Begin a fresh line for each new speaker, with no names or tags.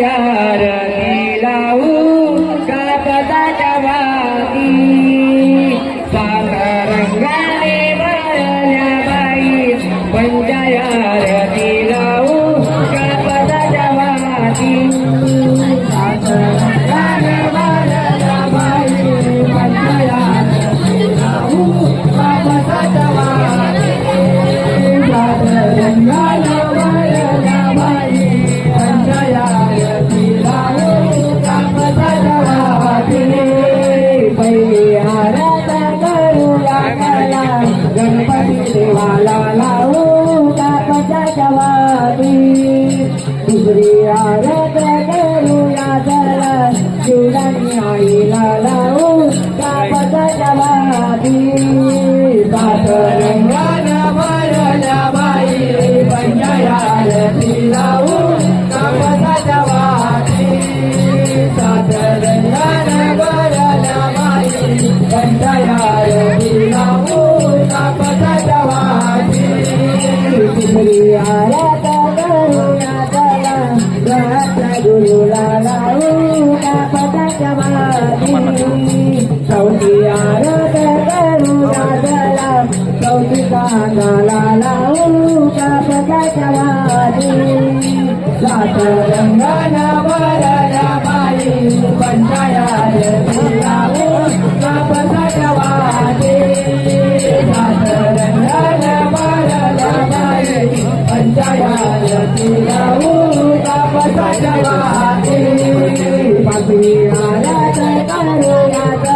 यार लावू कापदाच्या वादी रंगाने भरल्या बाई. पंजायार लावू कापदाच्या वादी गणपती देवाला लावू कापच्या जवाबी दुसरी आरत करूया जरा. शिवराणी आईला लावू गुरुला लावू कापटाच्या वादी चौथी आरत करू दादाला चौथी कानाला लावू कापटाच्या सजवाते पाचवी
आला तर